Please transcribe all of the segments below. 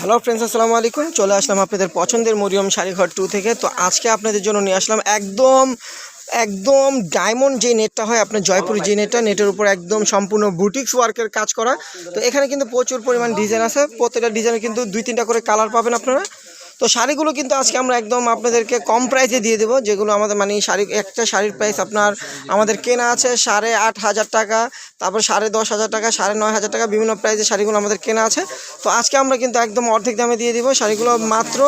Hello friends আসসালামু আলাইকুম। চলে আসলাম আপনাদের পছন্দের মরিয়ম শাড়িঘর টু থেকে। তো আজকে আপনাদের জন্য নিয়ে আসলাম একদম একদম ডায়মন্ড যে নেটটা হয়, আপনার জয়পুর যে নেটটা, নেটের উপর একদম সম্পূর্ণ বুটিক্স ওয়ার্কের কাজ করা। তো এখানে কিন্তু প্রচুর পরিমাণ ডিজাইন আছে। প্রত্যেকটা ডিজাইনে কিন্তু দুই তিনটা করে কালার পাবেন আপনারা। তো শাড়িগুলো কিন্তু আজকে আমরা একদম আপনাদেরকে কম প্রাইসে দিয়ে দেবো, যেগুলো আমাদের মানে শাড়ি, একটা শাড়ির প্রাইস আপনার আমাদের কেনা আছে সাড়ে আট হাজার টাকা, তারপর সাড়ে দশ হাজার টাকা, সাড়ে নয় হাজার টাকা বিভিন্ন প্রাইসে শাড়িগুলো আমাদের কেনা আছে। তো আজকে আমরা কিন্তু একদম অর্ধেক দামে দিয়ে দেবো শাড়িগুলো মাত্র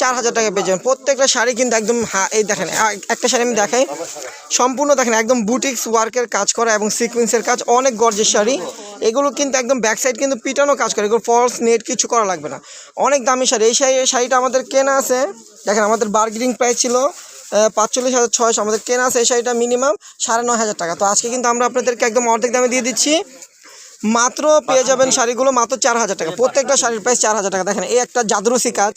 চার হাজার টাকা পেয়ে যাবেন। প্রত্যেকটা শাড়ি কিন্তু একদম এই দেখেন একটা শাড়ি আমি দেখাই। সম্পূর্ণ দেখেন, একদম বুটিক্স ওয়ার্কের কাজ করা এবং সিকুয়েন্সের কাজ, অনেক গর্জের শাড়ি। এগুলো কিন্তু একদম ব্যাক সাইড কিন্তু পিটানো কাজ করে, এগুলো ফলস নেট কিছু করা লাগবে না। অনেক দামি শাড়ি। এই শাড়ি শাড়িটা আমাদের কেনা আছে। দেখেন, আমাদের বার্গেনিং প্রাইস ছিল পাঁচচল্লিশ হাজার ছয়শো। আমাদের কেনা আছে এই শাড়িটা মিনিমাম সাড়ে নয় হাজার টাকা। তো আজকে কিন্তু আমরা আপনাদেরকে একদম অর্ধেক দামে দিয়ে দিচ্ছি। মাত্র পেয়ে যাবেন শাড়িগুলো মাত্র চার হাজার টাকা। প্রত্যেকটা শাড়ির প্রাইস চার হাজার টাকা। দেখেন এই একটা জাদরসি কাজ।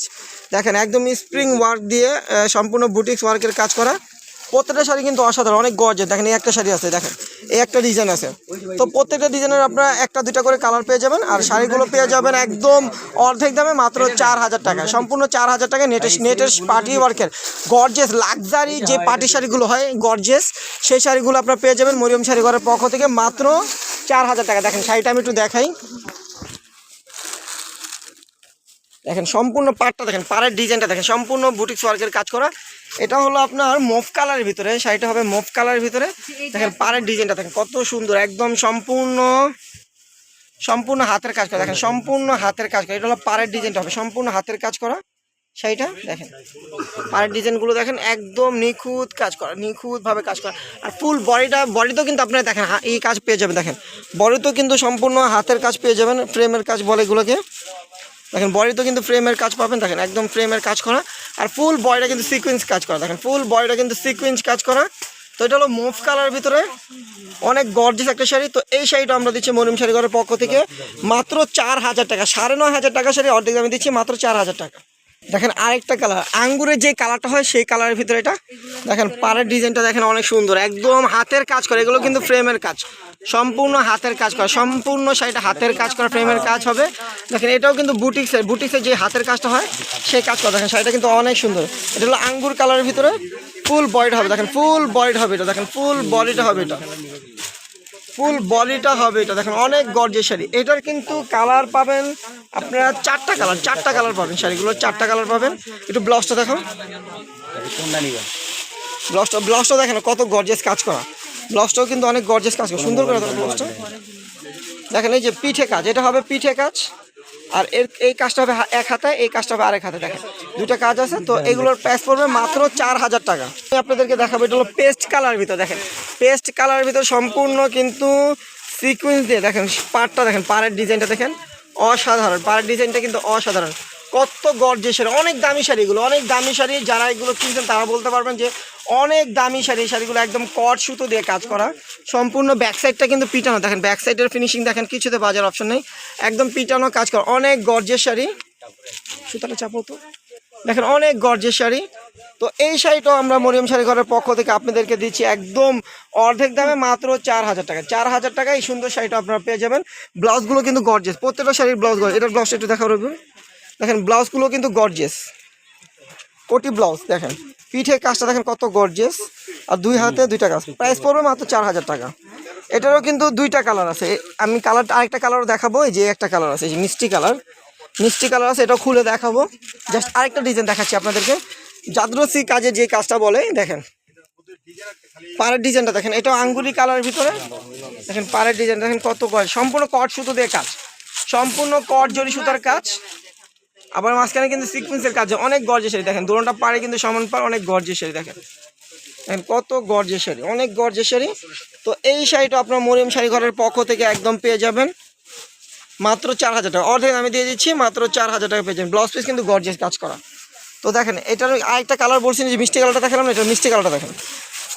দেখেন একদম স্প্রিং ওয়ার্ক দিয়ে সম্পূর্ণ বুটিক্স ওয়ার্কের কাজ করা। প্রত্যেকটা শাড়ি কিন্তু অসাধারণ, অনেক গর্জে দেখেন, এই একটা শাড়ি আছে, দেখেন, এই একটা ডিজাইন আছে। তো প্রত্যেকটা ডিজাইনের আপনারা একটা, দুইটা করে কালার পেয়ে যাবেন, আর শাড়িগুলো পেয়ে যাবেন একদম অর্ধেক দামে, মাত্র চার হাজার টাকা। সম্পূর্ণ চার হাজার টাকা নেটের নেটের পার্টি ওয়ার্কের গর্জেস লাক্সারি যে পার্টি শাড়িগুলো হয় গর্জেস সেই শাড়িগুলো আপনারা পেয়ে যাবেন মরিয়ম শাড়ি ঘরের পক্ষ থেকে মাত্র চার হাজার টাকা। দেখেন, শাড়িটা আমি একটু দেখাই। দেখেন, সম্পূর্ণ পাটটা দেখেন, পাড়ের ডিজাইনটা দেখেন, সম্পূর্ণ বুটিক্স ওয়ার্কের কাজ করা। এটা হলো আপনার মুভ কালারের ভিতরে শাড়িটা হবে মুভ কালারের ভিতরে। দেখেন পাড়ের ডিজাইনটা দেখেন কত সুন্দর একদম সম্পূর্ণ সম্পূর্ণ হাতের কাজ করা। দেখেন সম্পূর্ণ হাতের কাজ করা। এটা হলো পাড়ের ডিজাইনটা হবে সম্পূর্ণ হাতের কাজ করা। শাড়িটা দেখেন পাড়ের ডিজাইনগুলো দেখেন একদম নিখুঁত কাজ করা নিখুঁতভাবে কাজ করা। আর ফুল বডিটা বডিতেও কিন্তু আপনারা দেখেন এই কাজ পেয়ে যাবেন দেখেন। বডিতেও কিন্তু সম্পূর্ণ হাতের কাজ পেয়ে যাবেন ফ্রেমের কাজ বলে এগুলোকে। দেখেন বডিতেও কিন্তু ফ্রেমের কাজ পাবেন দেখেন একদম ফ্রেমের কাজ করা। আর ফুল বডিটা কিন্তু সিকোয়েন্স কাজ করা। দেখেন ফুল বডিটা কিন্তু সিকোয়েন্স কাজ করা। তো এটা হলো মুভ কালার ভিতরে। অনেক গর্জিস একটা শাড়ি। তো এই শাড়িটা আমরা দিচ্ছি মরিম শাড়ি ঘরের পক্ষ থেকে। মাত্র চার হাজার টাকা, সাড়ে নয় হাজার টাকা শাড়ি অর্ধেক আমি দিচ্ছি, মাত্র চার হাজার টাকা। দেখেন, আরেকটা কালার আঙ্গুরের যে কালারটা হয়, সেই কালারের ভিতরে এটা। দেখেন, পাড়ের ডিজাইনটা দেখেন অনেক সুন্দর। একদম হাতের কাজ করে। এগুলো কিন্তু ফ্রেমের কাজ। সম্পূর্ণ হাতের কাজ করা, সম্পূর্ণ শাড়িটা হাতের কাজ করা, ফ্রেমের কাজ হবে। দেখেন, এটাও কিন্তু বুটিক্সের বুটিক্সের যে হাতের কাজটা হয় সেই কাজ করা। দেখেন, শাড়িটা কিন্তু অনেক সুন্দর। এটা হলো আঙ্গুর কালারের ভিতরে ফুল বয়েড হবে। দেখেন, ফুল বয়েড হবে এটা। দেখেন, ফুল বডিটা হবে এটা। ফুল বডিটা হবে এটা। দেখেন, অনেক গর্জের শাড়ি। এটার কিন্তু কালার পাবেন আপনারা চারটা কালার চারটা কালার পাবেন শাড়িগুলো, চারটা কালার পাবেন। একটু ব্লাউজটা দেখো। ব্লাউজটা ব্লাউজটা দেখেন কত গর্জেস কাজ করা। ব্লাউজটাও কিন্তু অনেক গর্জেস কাজ করা। সুন্দর করে ব্লাউজটা। দেখেন এই যে পিঠে কাজ, এটা হবে পিঠে কাজ, আর এর, এই কাজটা হবে এক হাতে এই কাজটা হবে আরেক হাতে, দেখেন। দুটা কাজ আছে, তো এগুলোর প্রাইস পড়বে মাত্র চার হাজার টাকা। আমি আপনাদেরকে দেখাবো, এটা হলো পেস্ট কালার ভিতর, দেখেন। পেস্ট কালারের ভিতর সম্পূর্ণ কিন্তু সিকুয়েন্স দিয়ে, দেখেন, পাড়টা দেখেন, পাড়ের ডিজাইনটা দেখেন। অসাধারণ, পাড়ের ডিজাইনটা কিন্তু অসাধারণ। কত গর্জের শাড়ি, অনেক দামি শাড়িগুলো অনেক দামি শাড়ি যারা এগুলো কিনছেন তারা বলতে পারবেন যে অনেক দামি শাড়ি শাড়িগুলো একদম কট সুতো দিয়ে কাজ করা। সম্পূর্ণ ব্যাক সাইডটা কিন্তু পিটানো। দেখেন ব্যাক সাইডের ফিনিশিং দেখেন, কিছুতে বাজার অপশন নেই। একদম পিটানো কাজ করা। অনেক গর্জের শাড়ি। সুতাটা চাপো তো। দেখেন, অনেক গর্জের শাড়ি। তো এই শাড়িটাও আমরা মরিয়াম শাড়ি ঘরের পক্ষ থেকে আপনাদেরকে দিচ্ছি একদম অর্ধেক দামে মাত্র চার হাজার টাকা। চার হাজার টাকা এই সুন্দর শাড়িটা আপনারা পেয়ে যাবেন। ব্লাউজগুলো কিন্তু গর্জেস প্রত্যেকটা শাড়ির ব্লাউজ এটার ব্লাউজটা একটু দেখা রইবে দেখেন, ব্লাউজগুলো কিন্তু গর্জেস কোটি ব্লাউজ, দেখেন। পিঠে কাজটা দেখেন কত গর্জেস আর দুই হাতে দুইটা কাজ। প্রাইস পড়বে মাত্র চার হাজার টাকা। এটারও কিন্তু দুইটা কালার আছে। আমি কালার আরেকটা কালারও দেখাবো। এই যে একটা কালার আছে যে মিষ্টি কালার মিষ্টি কালার আছে, এটাও খুলে দেখাবো। জাস্ট আরেকটা ডিজাইন দেখাচ্ছি আপনাদেরকে। জাদরসি কাজে যে কাজটা বলে, দেখেন। পাড়ের ডিজাইনটা দেখেন। এটা আঙ্গুরি কালারের ভিতরে। দেখেন পাড়ের ডিজাইন দেখেন কত সম্পূর্ণ কট সুতো দিয়ে কাজ। সম্পূর্ণ কট জরি সুতার কাজ। আবার মাঝখানে কিন্তু সিকুয়েন্সের কাজ অনেক গর্জে শাড়ি দেখেন। দোলনটা পাড়ে কিন্তু সমান পাড়, অনেক গর্জে শাড়ি দেখেন। দেখেন কত গর্জে শাড়ি, অনেক গর্জে শাড়ি। তো এই শাড়িটা আপনার মরিয়ম শাড়ি ঘরের পক্ষ থেকে একদম পেয়ে যাবেন। মাত্র চার হাজার টাকা। অর্ধেক আমি দিয়ে দিচ্ছি, মাত্র চার হাজার টাকা পেয়ে যাবেন। ব্লাউজ পিস কিন্তু গর্জেস কাজ করা। তো দেখেন, এটার আরেকটা কালার বলছি যে মিষ্টি কালারটা দেখালাম না এটা মিষ্টি কালারটা দেখেন।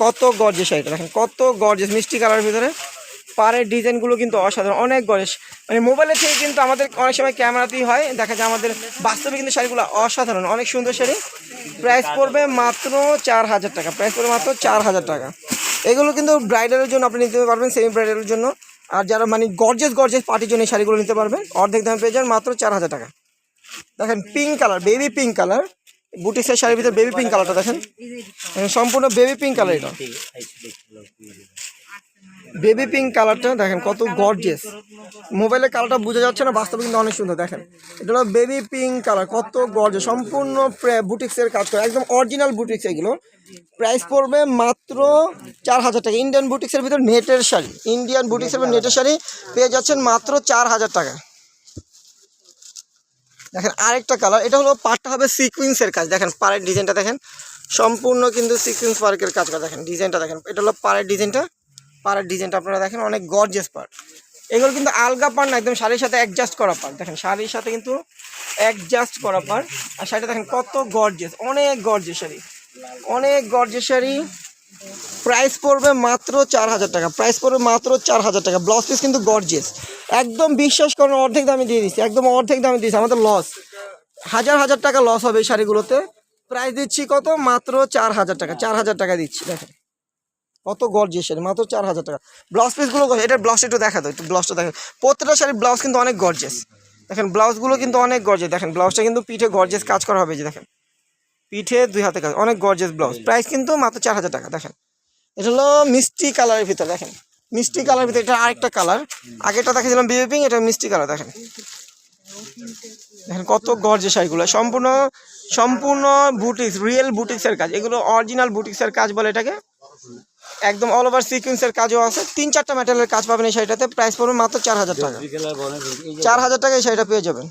কত গর্জেস শাড়িটা দেখেন, কত গর্জেস মিষ্টি কালারের ভিতরে। পাড়ের ডিজাইনগুলো কিন্তু অসাধারণ অনেক গর্জেস মানে মোবাইলে থেকে কিন্তু আমাদের অনেক সময় ক্যামেরাতেই হয় দেখা যায় আমাদের বাস্তবে কিন্তু শাড়িগুলো অসাধারণ অনেক সুন্দর শাড়ি। প্রাইস পড়বে মাত্র চার হাজার টাকা প্রাইস পড়বে মাত্র চার হাজার টাকা। এগুলো কিন্তু ব্রাইডালের জন্য আপনি নিতে পারবেন সেমি ব্রাইডালের জন্য। আর যারা মানে গর্জেস গর্জেস পার্টির জন্য এই শাড়িগুলো নিতে পারবেন অর্ধেক দামে পেয়ে যান মাত্র চার হাজার টাকা। দেখেন pink colour baby pink colour বুটিক্সের শাড়ির ভিতরে বেবি পিঙ্ক কালারটা দেখেন। দেখেন, সম্পূর্ণ বেবি পিঙ্ক কালার এটা। বেবি পিঙ্ক কালারটা দেখেন কত গর্জেস মোবাইলের কালারটা বোঝা যাচ্ছে না, বাস্তবে কিন্তু অনেক সুন্দর, দেখেন। এটা হলো বেবি পিঙ্ক কালার কত গর্জিয়াস সম্পূর্ণ বুটিক্সের কাজ করে, একদম অরিজিনাল বুটিক্স এগুলো। প্রাইস পড়বে মাত্র চার হাজার টাকা। ইন্ডিয়ান বুটিক্সের ভিতর নেটের শাড়ি ইন্ডিয়ান বুটিক্সের ভিতর নেটের শাড়ি পেয়ে যাচ্ছেন মাত্র চার হাজার টাকা। দেখেন আরেকটা কালার এটা হলো পাটটা হবে সিকুইন্সের কাজ। দেখেন পাড়ের ডিজাইনটা দেখেন। সম্পূর্ণ কিন্তু সিকুইন্স পার্কের কাজ করা, দেখেন ডিজাইনটা দেখেন। এটা হলো পাড়ের ডিজাইনটা পাড়ের ডিজাইনটা আপনারা দেখেন, অনেক গর্জিয়াস পার এগুলো কিন্তু আলগা পার না, একদম শাড়ির সাথে অ্যাডজাস্ট করা পার দেখেন, শাড়ির সাথে কিন্তু অ্যাডজাস্ট করা পার আর শাড়িটা দেখেন, কত গর্জিয়াস অনেক গর্জিয়াস শাড়ি। অনেক গর্জিয়াস শাড়ি। প্রাইস পড়বে মাত্র চার হাজার টাকা প্রাইস পড়বে মাত্র চার হাজার টাকা। ব্লাউজ পিস কিন্তু গর্জিয়াস একদম বিশ্বাস করেন, অর্ধেক দামে দিয়ে দিচ্ছি, একদম অর্ধেক দামে দিচ্ছি, আমাদের লস হাজার হাজার টাকা লস হবে এই শাড়িগুলোতে। প্রাইস দিচ্ছি কত? মাত্র চার হাজার টাকা, চার হাজার টাকা দিচ্ছি, দেখেন। কত গর্জিয়াস শাড়ি, মাত্র চার হাজার টাকা। ব্লাউজ পিসগুলো এটার ব্লাউজটা একটু দেখা দাও, একটু ব্লাউজটা দেখেন। প্রত্যেকটা শাড়ির ব্লাউজ কিন্তু অনেক গর্জিয়াস দেখেন ব্লাউজগুলো কিন্তু অনেক গর্জিয়াস দেখেন ব্লাউজটা কিন্তু পিঠে গর্জিয়াস কাজ করা হবে যে দেখেন। পিঠে দুই হাতে কাজ, অনেক গর্জিয়াস ব্লাউজ প্রাইস কিন্তু মাত্র চার হাজার টাকা, দেখেন। এটা হলো মিষ্টি কালারের ভিতরে, দেখেন। মিষ্টি কালারের ভিতরে, এটা আরেকটা কালার আগেটা দেখেছিলাম বেবি পিঙ্ক এটা মিষ্টি কালার দেখেন। দেখেন, কত গর্জে শাড়িগুলো। সম্পূর্ণ সম্পূর্ণ বুটিক্স রিয়েল বুটিক্সের কাজ। এগুলো অরিজিনাল বুটিক্সের কাজ বলে এটাকে? একদম অল ওভার সিকুয়েন্সের কাজও আছে। তিন চারটা মেটালের কাজ পাবেন এই শাড়িটাতে। প্রাইস পড়বে মাত্র চার হাজার টাকা। চার হাজার টাকা এই শাড়িটা পেয়ে যাবেন।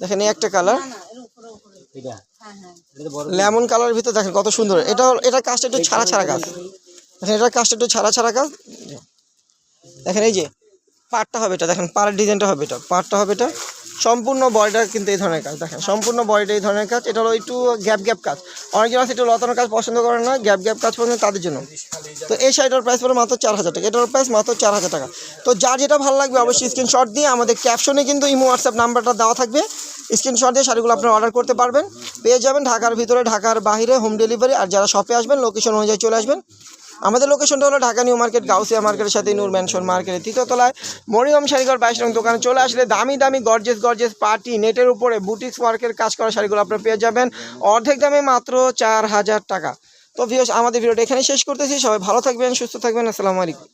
দেখেন এই একটা কালার। তো বড় লেমন কালারের ভিতরে দেখেন কত সুন্দর। এটা এটা কাজটা একটু ছাড়া ছাড়া কাজ। দেখেন এটার কাজটা একটু ছাড়া ছাড়া কাজ। দেখেন এই যে পাটটা হবে এটা। দেখেন পাড়ের ডিজাইনটা হবে এটা। পাটটা হবে এটা। সম্পূর্ণ বডিটা কিন্তু এই ধরনের কাজ, দেখেন, সম্পূর্ণ বডিটা এই ধরনের কাজ, এটা হলো একটু গ্যাপ গ্যাপ কাজ। অনেকজন আছে একটু লতানোর কাজ পছন্দ করে না, গ্যাপ গ্যাপ কাজ পছন্দ তাদের জন্য। তো এই শাড়িটার প্রাইস পড়ে মাত্র চার হাজার টাকা, এটার প্রাইস মাত্র চার হাজার টাকা। তো যার যেটা ভালো লাগবে অবশ্যই স্ক্রিনশট দিয়ে আমাদের ক্যাপশনে কিন্তু ইমো হোয়াটসঅ্যাপ নাম্বারটা দেওয়া থাকবে। স্ক্রিনশট দিয়ে শাড়িগুলো আপনারা অর্ডার করতে পারবেন। পেয়ে যাবেন ঢাকার ভিতরে, ঢাকার বাইরে হোম ডেলিভারি আর যারা শপে আসবেন লোকেশন অনুযায়ী চলে আসবেন। আমাদের লোকেশনটা হলো ঢাকা নিউ মার্কেট, গাউসিয়া মার্কেটের সাথে নূর ম্যানশন মার্কেটের তৃতীয়তলায় মরিয়ম শাড়িঘর বাইশ রং দোকানে চলে আসলে দামি দামি গর্জেস গর্জেস পার্টি নেটের উপরে বুটিক্স ওয়ার্কের কাজ করা শাড়িগুলো আপনারা পেয়ে যাবেন। অর্ধেক দামে মাত্র চার হাজার টাকা। তো ভিউস আমাদের ভিডিওটা এখানে শেষ করতেছি। সবাই ভালো থাকবেন, সুস্থ থাকবেন। আসসালামু আলাইকুম।